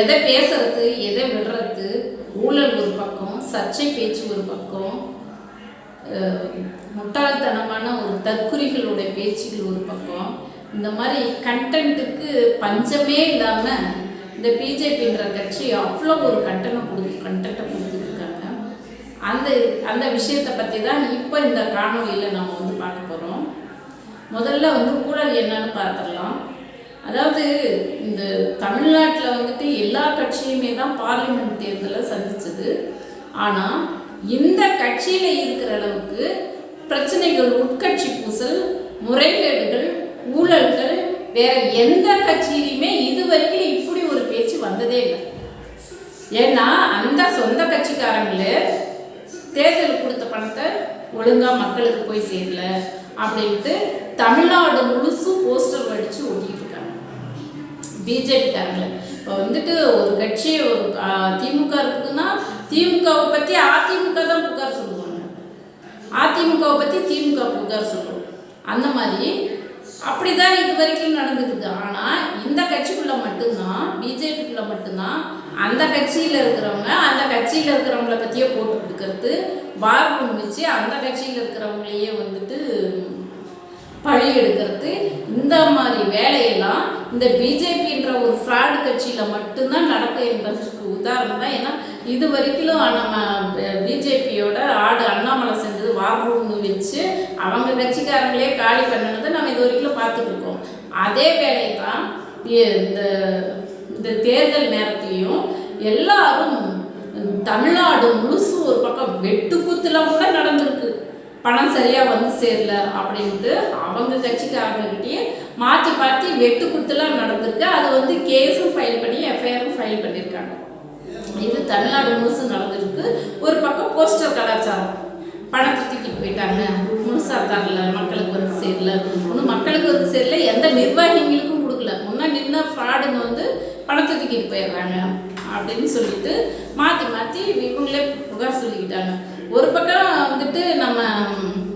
எதை பேசுறது எதை விடுறது ஊழல் ஒரு பக்கம் சர்ச்சை பேச்சு ஒரு பக்கம் முட்டாள்தனமான ஒரு தற்குறிகளுடைய பேச்சுகள் ஒரு பக்கம். இந்த மாதிரி கண்டென்ட்டுக்கு பஞ்சமே இல்லாமல் இந்த பிஜேபின்ற கட்சி அவ்வளோ ஒரு கண்டனம் கொடு கண்டென்ட்டை கொடுத்துருக்காங்க அந்த அந்த விஷயத்தை பற்றி தான் இப்போ இந்த காணொலியில் நம்ம வந்து பார்க்க போகிறோம் முதல்ல வந்து ஊழல் என்னன்னு பார்த்துடலாம். அதாவது இந்த தமிழ்நாட்டில் வந்துட்டு எல்லா கட்சியுமே தான் பார்லிமெண்ட் தேர்தலை சந்திச்சது. ஆனால் இந்த கட்சியில் இருக்கிற அளவுக்கு பிரச்சனைகள் உட்கட்சி பூசல் முறைகேடுகள் ஊழல்கள் வேற எந்த கட்சியிலையுமே இது வரைக்கும் இப்படி ஒரு பேச்சு வந்ததே இல்லை. ஏன்னா அந்த சொந்த கட்சிக்காரங்களே தேர்தல் கொடுத்த பணத்தை ஒழுங்காக மக்களுக்கு போய் சேரல அப்படின்ட்டு தமிழ்நாடு முழுசும் போஸ்டர் அடித்து ஒட்டிட்டு பிஜேபிக்காரங்கள இப்போ வந்துட்டு ஒரு கட்சி ஒரு திமுக இருக்குதுன்னா திமுகவை பற்றி அதிமுக தான் புகார் சொல்லுவாங்க. அதிமுகவை பற்றி திமுக புகார் சொல்லுவோம் அந்த மாதிரி அப்படிதான் இது வரைக்கும் நடந்துக்குது. ஆனால் இந்த கட்சிக்குள்ள மட்டும்தான் பிஜேபிக்குள்ள மட்டும்தான் அந்த கட்சியில் இருக்கிறவங்க அந்த கட்சியில் இருக்கிறவங்கள பற்றியே போட்டு கொடுக்கறது பார்பும் வச்சு அந்த கட்சியில் இருக்கிறவங்களையே வந்துட்டு பழி எடுக்கிறது இந்த மாதிரி வேலையெல்லாம் இந்த பிஜேபின்ற ஒரு ஃப்ராடு கட்சியில் மட்டும்தான் நடக்கும் என்பதற்கு உதாரணம் தான். ஏன்னா இது வரைக்கும் நம்ம பிஜேபியோட ஆடு அண்ணாமலை செஞ்சது வார் ரூம்னு வச்சு அவங்க கட்சிக்காரங்களே காலி பண்ணினதை நம்ம இது வரைக்கும் பார்த்துட்டு இருக்கோம் அதே வேலையை தான் இந்த இந்த தேர்தல் நேரத்துலையும் எல்லாரும் தமிழ்நாடு முழுசு ஒரு பக்கம் வெட்டுக்குத்துலாம் கூட நடந்திருக்கு. பணம் சரியாக வந்து சேரல அப்படின்ட்டு அவங்க கட்சிக்காரங்ககிட்டயே மாற்றி மாற்றி வெட்டு குத்துலாம் நடந்திருக்கு. அது வந்து கேஸும் ஃபைல் பண்ணி எஃப்ஐஆரும் ஃபைல் பண்ணியிருக்காங்க இது தமிழ்நாடு முழுசும் நடந்திருக்கு. ஒரு பக்கம் போஸ்டர் கலாச்சாரம். பணத்தை தூக்கிட்டு போயிட்டாங்க. முழுசாக தரல. மக்களுக்கு வந்து சேரல. ஒன்றும் மக்களுக்கு வந்து சேரல. எந்த நிர்வாகிகளுக்கும் கொடுக்கல. முன்னே நின்ன ஃப்ராடுங்க வந்து பணத்தை தூக்கிட்டு போயிடுறாங்க அப்படின்னு சொல்லிட்டு மாற்றி மாற்றி இவங்களே புகார் சொல்லிக்கிட்டாங்க. ஒரு பக்கம் வந்துட்டு நம்ம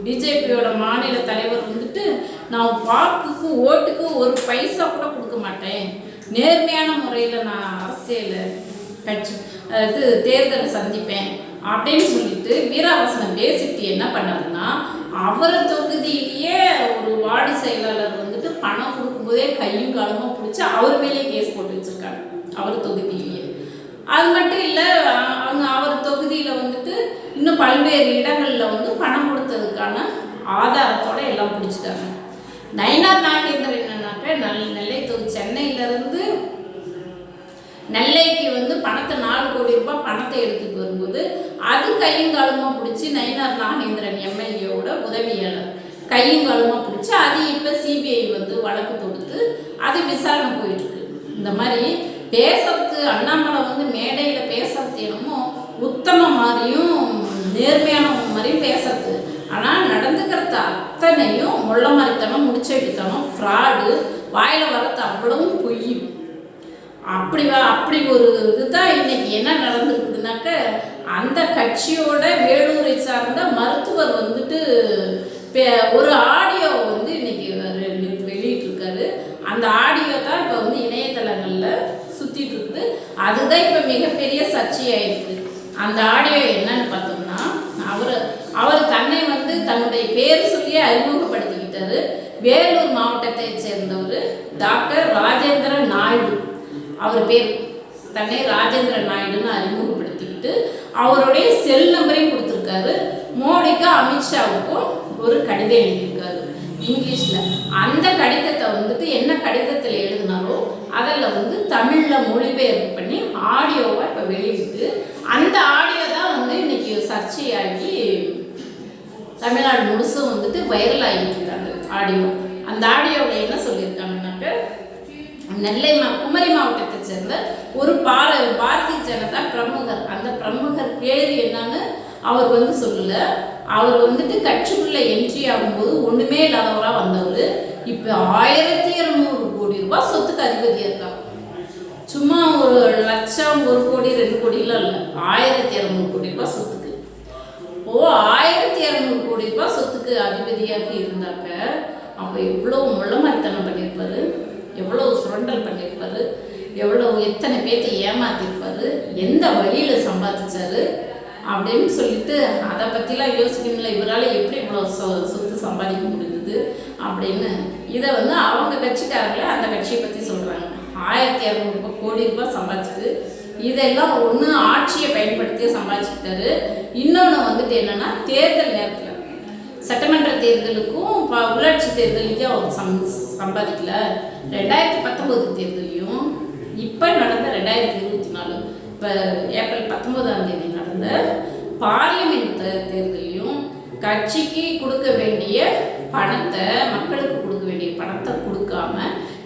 பிஜேபியோட மாநில தலைவர் வந்துட்டு நான் வாக்குக்கு ஓட்டுக்கு ஒரு பைசா கூட கொடுக்க மாட்டேன். நேர்மையான முறையில் நான் அரசியல் கட்சி இது தேர்தலை சந்திப்பேன் அப்படின்னு சொல்லிட்டு வீராவாசனம் பேசிட்டு என்ன பண்ணாருன்னா அவரை தொகுதியிலேயே ஒரு வார்டு செயலாளர் வந்துட்டு பணம் கொடுக்கும்போதே கையும் காலமாக பிடிச்சி அவர் மேலேயே கேஸ் போட்டு வச்சுருக்காங்க அவர் தொகுதியிலேயே. அது மட்டும் இல்லை அவங்க அவர் தொகுதியில் வந்துட்டு இன்னும் பல்வேறு இடங்களில் வந்து பணம் கொடுத்ததுக்கான ஆதாரத்தோட எல்லாம் பிடிச்சிட்டாங்க. நயனார் நாகேந்திரன் என்னன்னாக்க நல் நெல்லை தொகுதி சென்னையிலேருந்து நெல்லைக்கு வந்து பணத்தை நாலு கோடி ரூபாய் பணத்தை எடுத்துட்டு வரும்போது அது கையங்காலமாக பிடிச்சி நயினார் நாகேந்திரன் எம்எல்ஏவோட உதவியாளர் கையங்காலமாக பிடிச்சி அது இப்போ சிபிஐ வந்து வழக்கு தொடுத்து அது விசாரணை போயிட்டுருக்கு இந்த மாதிரி பேசுறது அண்ணாமலை வந்து மேடையில் பேசுறது என்னமோ உத்தம மாதிரியும் நேர்மையானவங்க மாதிரியும் பேசுறது. ஆனால் நடந்துக்கிறது அத்தனையும் முள்ள மாதிரித்தனம் முடிச்செடுத்தனம் ஃப்ராடு வாயில் வரது அவ்வளவும் பொய். அப்படி வா அப்படி ஒரு இதுதான் இன்னைக்கு என்ன நடந்துருக்குதுனாக்க அந்த கட்சியோட வேலூரை சார்ந்த மருத்துவர் வந்துட்டு பே- ஒரு ஆடியோ வந்து இன்னைக்கு வெ- வெளியிட்டிருக்காரு அந்த ஆடியோ தான் இப்போ வந்து இணையதளங்களில் சுத்திட்டு இருக்குது அதுதான் இப்போ மிகப்பெரிய சர்ச்சையாயிருக்கு. அந்த ஆடியோ என்னன்னு பார்த்தோம்னா அவர் அவர் தன்னை வந்து தன்னுடைய பேர் சொல்லியே அறிமுகப்படுத்திக்கிட்டாரு. வேலூர் மாவட்டத்தை சேர்ந்தவர் டாக்டர் ராஜேந்திர நாயுடு. அவர் பேர் தன்னை ராஜேந்திர நாயுடுன்னு அறிமுகப்படுத்திக்கிட்டு அவருடைய செல் நம்பரையும் கொடுத்துருக்காரு. மோடிக்கும் அமித்ஷாவுக்கும் ஒரு கடிதம் எழுதியிருக்காரு. இங்கிலீஷில். அந்த கடிதத்தை வந்துட்டு என்ன கடிதத்தில் எழுதினாரோ அதில் வந்து தமிழில் மொழிபெயர்ப்பு பண்ணி ஆடியோவை இப்போ வெளியிட்டு அந்த ஆடியோ தான் வந்து இன்னைக்கு சர்ச்சையாகி தமிழ்நாடு முழுசும் வந்துட்டு வைரல் ஆகிட்டு இருக்காங்க ஆடியோ. அந்த ஆடியோவில் என்ன சொல்லியிருக்காங்கன்னாக்க நெல்லை மா குமரி மாவட்டத்தை சேர்ந்த ஒரு பார பாரதிய ஜனதா பிரமுகர். அந்த பிரமுகர் பேர் என்னன்னு அவர் வந்து சொல்லல. அவர் வந்துட்டு கட்சிக்குள்ள என்ட்ரி ஆகும்போது ஒண்ணுமே இல்லாதவரா வந்தவர். இப்போ ஆயிரத்தி இருநூறு கோடி ரூபாய் சொத்துக்கு அதிபதியா இருக்கா சும்மா ஒரு லட்சம் ஒரு கோடி ரெண்டு கோடிலாம் இல்லை. ஆயிரத்தி இரநூறு கோடி ரூபாய் சொத்துக்கு. ஓ ஆயிரத்தி இரநூறு கோடி ரூபாய் சொத்துக்கு அதிபதியாக இருந்தாக்க அப்போ எவ்வளோ முள்ளமாரித்தனம் பண்ணியிருப்பாரு எவ்வளோ சுரண்டல் பண்ணியிருப்பாரு எவ்வளோ எத்தனை பேர்த்தை ஏமாத்திருப்பாரு? எந்த வழியில் சம்பாதிச்சாரு? அப்படின்னு சொல்லிட்டு அதை பற்றிலாம் யோசிக்கணும்ல இவரால் எப்படி இவ்வளோ சொ சொத்து சம்பாதிக்க முடியுது அப்படின்னு இதை வந்து அவங்க கட்சிக்காரங்களே அந்த கட்சியை பற்றி சொல்கிறாங்க ஆயிரத்தி இரநூறுபா கோடி ரூபாய் சம்பாதிச்சது. இதெல்லாம் ஒன்று ஆட்சியை பயன்படுத்தி சம்பாதிச்சுக்கிட்டாரு. இன்னொன்று வந்துட்டு என்னென்னா தேர்தல் நேரத்தில். சட்டமன்ற தேர்தலுக்கும் ப- உள்ளாட்சி தேர்தலுக்கும் அவர் சம் சம்பாதிக்கல. ரெண்டாயிரத்தி பத்தொம்போது தேர்தலையும் இப்போ நடந்த ரெண்டாயிரத்தி இருபத்தி நாலு இப்போ ஏப்ரல் பத்தொம்போதாம் தேதி நடந்த பார்லிமெண்ட் தேர்தலையும் கட்சிக்கு கொடுக்க வேண்டிய பணத்தை மக்களுக்கு கொடுக்க வேண்டிய பணத்தை கொடுக்காம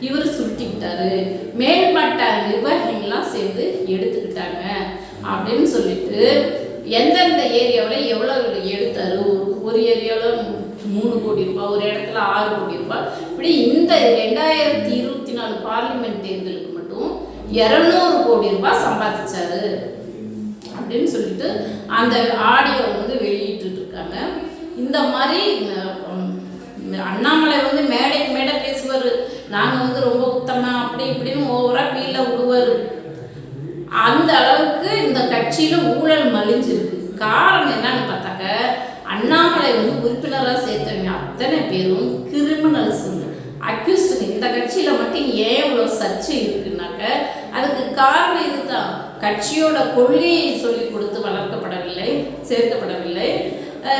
இவர் சுருட்டிக்கிட்டாரு. மேல்மட்ட நிர்வாகிகள்லாம் சேர்ந்து எடுத்துக்கிட்டாங்க அப்படின்னு சொல்லிட்டு எந்தெந்த ஏரியாவில் எவ்வளோ எடுத்தாரு? ஒரு ஒரு ஏரியாவில் மூணு கோடி ரூபாய் ஒரு இடத்துல ஆறு கோடி ரூபாய் இப்படி இந்த ரெண்டாயிரத்தி இருபத்தி நாலு பார்லிமெண்ட் தேர்தலுக்கு மட்டும் இரநூறு கோடி ரூபாய் சம்பாதிச்சாரு. அப்படின்னு சொல்லிட்டு அந்த ஆடியோ வந்து வெளியிட்டு இருக்காங்க இந்த மாதிரி அண்ணாமலை வந்து மேடைக்கு மேடை பேசுவார். நாங்கள் வந்து ரொம்ப உத்தம அப்படி இப்படின்னு ஓவராக பீல விடுவார். அந்த அளவுக்கு இந்த கட்சியில ஊழல் மலிஞ்சிருக்கு. காரணம் என்னன்னு பார்த்தாக்க அண்ணாமலை வந்து உறுப்பினராக சேர்த்தவங்க அத்தனை பேரும் கிரிமினல்ஸுங்க அக்யூஸ்டுங்க இந்த கட்சியில மட்டும் ஏன் இவ்வளோ சர்ச்சை இருக்குன்னாக்க அதுக்கு காரணம் இது கட்சியோட கொள்கையை சொல்லி கொடுத்து வளர்க்கப்படவில்லை சேர்க்கப்படவில்லை.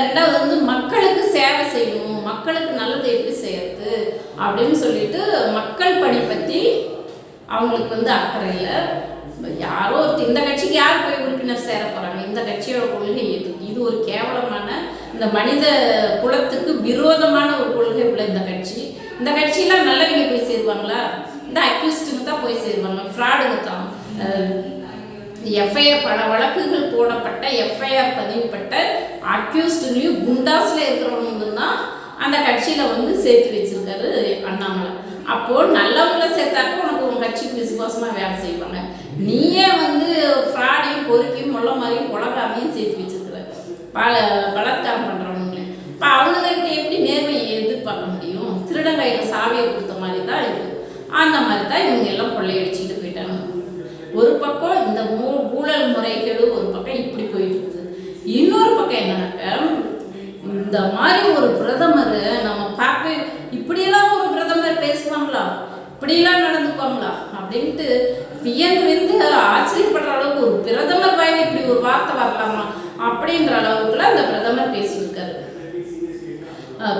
ரெண்டாவது வந்து மக்களுக்கு சேவை செய்யணும் மக்களுக்கு நல்லது எப்படி செய்யறது அப்படின்னு சொல்லிட்டு மக்கள் பணி பற்றி அவங்களுக்கு வந்து அக்கறை இல்லை. யாரோ இந்த கட்சிக்கு யார் போய் உறுப்பினர் சேர போகிறாங்க இந்த கட்சியோட கொள்கை எது? இது ஒரு கேவலமான இந்த மனித குலத்துக்கு விரோதமான ஒரு கொள்கை உள்ள இந்த கட்சி. இந்த கட்சியெலாம் நல்லவங்க போய் சேருவாங்களா? இந்த அக்யூஸ்டுங்க தான் போய் சேருவாங்க. ஃப்ராடுங்க தான். எஃப்ஐஆர் பல வழக்குகள் போடப்பட்ட எஃப்ஐஆர் பதிவுப்பட்ட அக்யூஸ்டுங்களையும் குண்டாஸ்ல இருக்கிறவங்க தான் அந்த கட்சியில் வந்து சேர்த்து வச்சிருக்காரு அண்ணாமலை. அப்போது நல்லவங்கள சேர்த்தாக்க உனக்கு உன் கட்சிக்கு விசுவாசமாக வேலை செய்வாங்க. நீயே வந்து ஃப்ராடையும் பொறுக்கியும் முள்ள மாதிரியும் கொலகாமையும் சேர்த்து வச்சிருக்கிற பல பலாத்காரம் பண்ணுறவங்களே இப்போ அவங்ககிட்ட எப்படி நேர்மையை எதிர்பார்க்க முடியும்? திருடங்கையில் சாவியை கொடுத்த மாதிரி தான் இது. அந்த மாதிரி தான் இவங்க எல்லாம் கொள்ளையடிச்சுட்டு ஒரு பக்கம் இந்த மூ ஊழல் முறைகேடு ஒரு பக்கம் இப்படி போயிட்டு இருக்குது இன்னொரு பக்கம் என்னன்னாக்க இந்த மாதிரி ஒரு பிரதமர் நம்ம பார்க்க இப்படியெல்லாம் ஒரு பிரதமர் பேசுவாங்களா? இப்படியெல்லாம் நடந்துப்பாங்களா அப்படின்ட்டு வியந்து வந்து ஆச்சரியப்படுற அளவுக்கு ஒரு பிரதமர் வாயில் இப்படி ஒரு வார்த்தை வரலாமா? அப்படின்ற அளவுக்குல அந்த பிரதமர் பேசியிருக்காரு.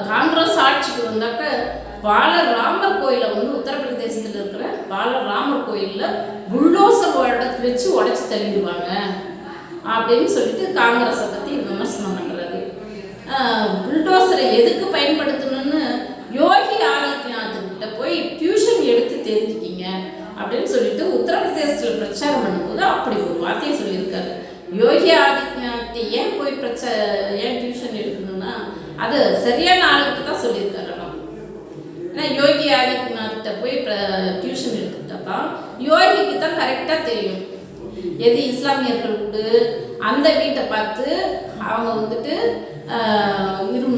காங்கிரஸ் ஆட்சிக்கு வந்தாக்க பாலர் ராமர் கோயிலை வந்து உத்தரப்பிரதேசத்தில் பாலராமர் கோயிலில் புல்டோசர் இடத்துல வச்சு உடச்சி தள்ளிடுவாங்க. அப்படின்னு சொல்லிட்டு காங்கிரஸை பற்றி விமர்சனம் பண்ணுறாரு புல்டோசரை எதுக்கு பயன்படுத்தணும்னு யோகி ஆதித்யநாத்கிட்ட போய் டியூஷன் எடுத்து தெரிஞ்சுக்கிங்க அப்படின்னு சொல்லிட்டு உத்தரப்பிரதேசத்தில் பிரச்சாரம் பண்ணும்போது அப்படி ஒரு வார்த்தையை சொல்லியிருக்காரு. யோகி ஆதித்யநாத் ஏன் போய் பிரச்ச ஏன் டியூஷன் எடுக்கணும்னா அது சரியான ஆளுக்கு தான் சொல்லியிருக்காரு ஏன்னா யோகி போய் டியூஷன் எடுத்துக்கிட்டா யோகிக்கு தான் கரெக்டாக தெரியும். எது இஸ்லாமியர்கள் உண்டு? அந்த வீட்டை பார்த்து அவங்க வந்துட்டு இரு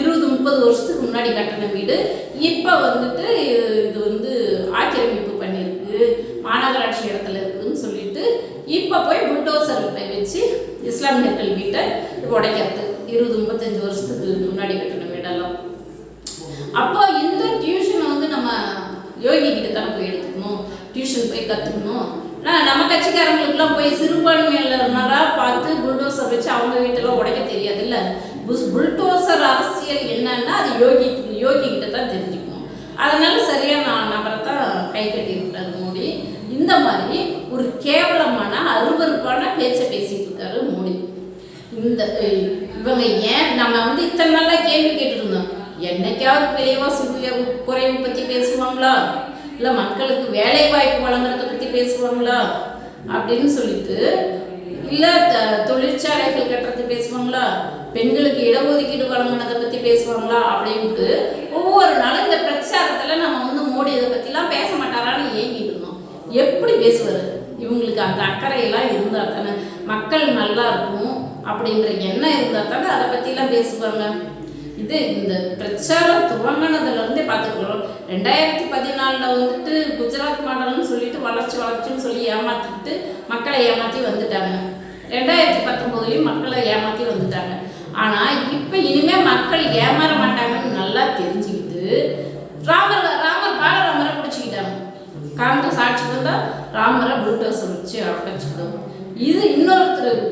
இருபது முப்பது வருஷத்துக்கு முன்னாடி கட்டின வீடு. இப்போ வந்துட்டு இது வந்து ஆக்கிரமிப்பு பண்ணியிருக்கு. மாநகராட்சி இடத்துல இருக்குதுன்னு சொல்லிட்டு இப்போ போய் புல்டோசர் போய் வச்சு இஸ்லாமியர்கள் வீட்டை உடைக்கிறது. இருபது முப்பத்தஞ்சு வருஷத்துக்கு முன்னாடி கட்டின வீடெல்லாம். அப்போ இந்த டியூஷனை வந்து நம்ம யோகி கிட்ட தான் போய் எடுத்துக்கணும்? டியூஷன் போய் கற்றுக்கணும் நான் நம்ம கட்சிக்காரங்களுக்குலாம் போய் சிறுபான்மையினரா பார்த்து புல்டோசர் வச்சு அவங்க வீட்டெல்லாம் உடைக்க தெரியாது இல்லை புல்டோசர் அரசியல் என்னன்னா அது யோகி யோகி கிட்ட தான் தெரிஞ்சுக்கணும். அதனால நான் நபரை தான் கை கட்டியிருக்காரு மோடி. இந்த மாதிரி ஒரு கேவலமான அருவருப்பான பேச்சை பேசிட்டு இருக்காரு மோடி. இந்த இவங்க ஏன் நம்ம வந்து இத்தனை நாளாக கேள்வி கேட்டுருந்தோம் என்னைக்காவது விலைவாசி உயர்வு குறைவு பத்தி பேசுவாங்களா? இல்ல மக்களுக்கு வேலை வாய்ப்பு வழங்குறத பத்தி பேசுவாங்களா? அப்படின்னு சொல்லிட்டு இல்ல தொழிற்சாலைகள் கட்டுறது பேசுவாங்களா? பெண்களுக்கு இடஒதுக்கீடு வழங்கினதை பத்தி பேசுவாங்களா? அப்படின்ட்டு ஒவ்வொரு நாளும் இந்த பிரச்சாரத்துல நம்ம வந்து மோடி இதை பத்திலாம் பேச மாட்டாரான்னு ஏங்கிட்டு இருந்தோம். எப்படி பேசுவாரு? இவங்களுக்கு அந்த அக்கறையெல்லாம் இருந்தா தானே. மக்கள் நல்லா இருக்கும் அப்படின்ற எண்ணம் இருந்தா தானே அதை பத்திலாம் பேசுவாங்க. இது இந்த பிரச்சாரம் துவங்கினதுலேருந்தே பார்த்துக்கிறோம் ரெண்டாயிரத்தி பதினாலில் வந்துட்டு குஜராத் மாடல்னு சொல்லிட்டு வளர்ச்சி வளர்ச்சின்னு சொல்லி ஏமாற்றிட்டு மக்களை ஏமாற்றி வந்துட்டாங்க. ரெண்டாயிரத்தி பத்தொம்போதுலேயும் மக்களை ஏமாற்றி வந்துட்டாங்க. ஆனால் இப்போ இனிமேல் மக்கள் ஏமாற மாட்டாங்கன்னு நல்லா தெரிஞ்சுக்கிட்டு ராமர் ராமர் பாலராமரை பிடிச்சிக்கிட்டாங்க. காங்கிரஸ் ஆட்சிக்கு வந்தால் ராமரை புல்டோசர் வச்சு அடைச்சிக்கிடும் இது இன்னொருத்தர்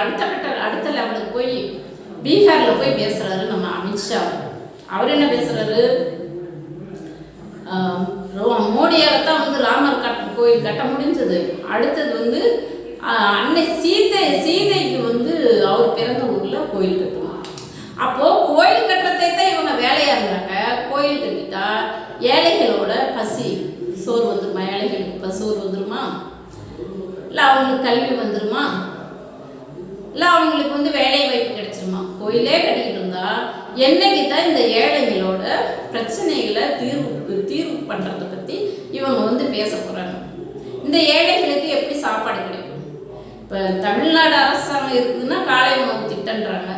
அடுத்த கட்ட அடுத்த லெவலுக்கு போய் பீகாரில் போய் பேசுகிறாரு நம்ம அமித்ஷா. அவர் என்ன பேசுகிறாரு மோடியால் தான் வந்து ராமர் கட்ட கோயில் கட்ட முடிஞ்சது. அடுத்தது வந்து அன்னை சீதை சீதைக்கு வந்து அவர் பிறந்த ஊரில் கோயில் கட்டுவாங்க. அப்போது கோயில் கட்டுறதை தான் இவங்க வேலையாக இருந்தாங்க. கோயில் கட்டிட்டா ஏழைகளோட பசி சோறு வந்துருமா? ஏழைகளுக்கு இப்போ சோறு வந்துருமா? இல்லை அவங்களுக்கு கல்வி வந்துருமா? இல்லை அவங்களுக்கு வந்து வேலை வாய்ப்பு கிடைச்சிருமா? கோயிலே கட்டிக்கிட்டு இருந்தா என்னைக்கு தான் இந்த ஏழைகளோட பிரச்சனைகளை தீர்வு தீர்வு பண்ணுறதை பற்றி இவங்க வந்து பேச போகிறாங்க இந்த ஏழைகளுக்கு எப்படி சாப்பாடு கிடைக்கும்? இப்போ தமிழ்நாடு அரசாங்கம் இருக்குதுன்னா காலை உணவு திட்டன்றாங்க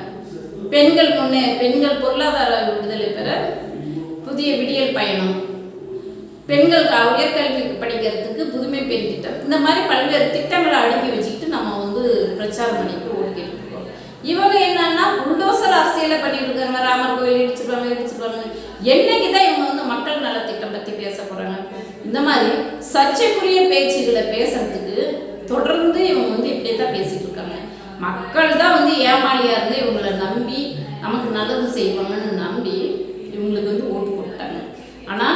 பெண்கள் முன்னே பெண்கள் பொருளாதார விடுதலை பெற புதிய விடியல் பயணம். பெண்கள் உயர்கல்வி படிக்கிறதுக்கு புதுமை பெண் திட்டம். இந்த மாதிரி பல்வேறு திட்டங்களை அடுக்கி வச்சுக்கிட்டு நம்ம வந்து பிரச்சாரம் பண்ணிட்டு ஓடிக்கிட்டு இவங்க என்னன்னா புல்டோசர் அரசியல பண்ணிட்டு இருக்காங்க ராமர் கோயில் இடிச்சிருவாங்க இடிச்சிருவாங்க. என்னைக்கு தான் இவங்க வந்து மக்கள் நல திட்டம் பத்தி பேச போறாங்க? இந்த மாதிரி சர்ச்சைக்குரிய பேச்சுகளை பேசுறதுக்கு தொடர்ந்து இவங்க வந்து இப்படியே தான் பேசிட்டு இருக்காங்க மக்கள் தான் வந்து ஏமாளியா இருந்து இவங்களை நம்பி நமக்கு நல்லது செய்வாங்கன்னு நம்பி இவங்களுக்கு வந்து ஓட்டு போட்டாங்க. ஆனா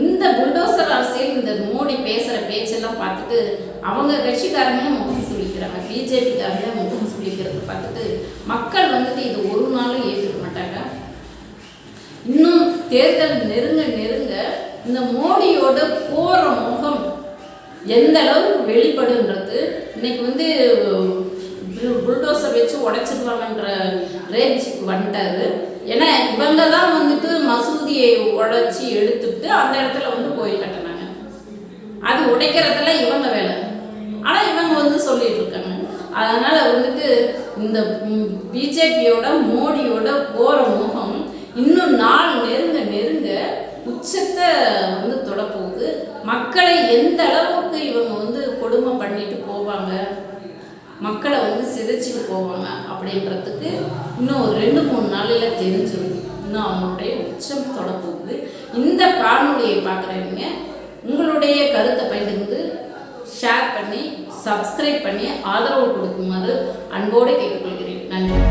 இந்த புல்டோசர் அரசியல் இந்த மோடி பேசுற பேச்செல்லாம் பார்த்துட்டு அவங்க கட்சிக்காரங்களும் முகம் சுழிக்கிறாங்க பிஜேபிக்காரங்களே முகம் சுளிக்கிறத பார்த்துட்டு மக்கள் வந்துட்டு இது ஒரு நாளும் ஏற்றுக்க மாட்டாங்க. இன்னும் தேர்தல் நெருங்க நெருங்க இந்த மோடியோட போற முகம் எந்த அளவுக்கு வெளிப்படுன்றது இன்னைக்கு வந்து புல்டோசர் வச்சு உடைச்சிருவாங்கன்ற ரேஞ்சுக்கு வந்துட்டாரு. ஏன்னா இவங்க தான் வந்துட்டு மசூதியை உடைச்சி எடுத்துட்டு அந்த இடத்துல வந்து கோயில் கட்டினாங்க. அது உடைக்கிறதுல இவங்க வேலை. ஆனால் இவங்க வந்து சொல்லிட்டு இருக்காங்க. அதனால் வந்துட்டு இந்த பிஜேபியோட மோடியோட போகிற முகம் இன்னும் நாள் நெருங்க நெருங்க உச்சத்தை வந்து தொடப்போகுது. மக்களை எந்த அளவுக்கு இவங்க வந்து கொடுமை பண்ணிட்டு போவாங்க மக்களை வந்து சிதைச்சிட்டு போவாங்க அப்படின்றதுக்கு இன்னும் ஒரு ரெண்டு மூணு நாளில் தெரிஞ்சிடும். இன்னும் அவங்களுடைய உச்சம் தொடப்போகுது. இந்த காணொலியை பார்க்குறவங்க உங்களுடைய கருத்தை பகிர்ந்து ஷேர் பண்ணி சப்ஸ்கிரைப் பண்ணி ஆதரவு கொடுக்குமாறு அன்போடு கேட்டுக்கொள்கிறேன். நன்றி.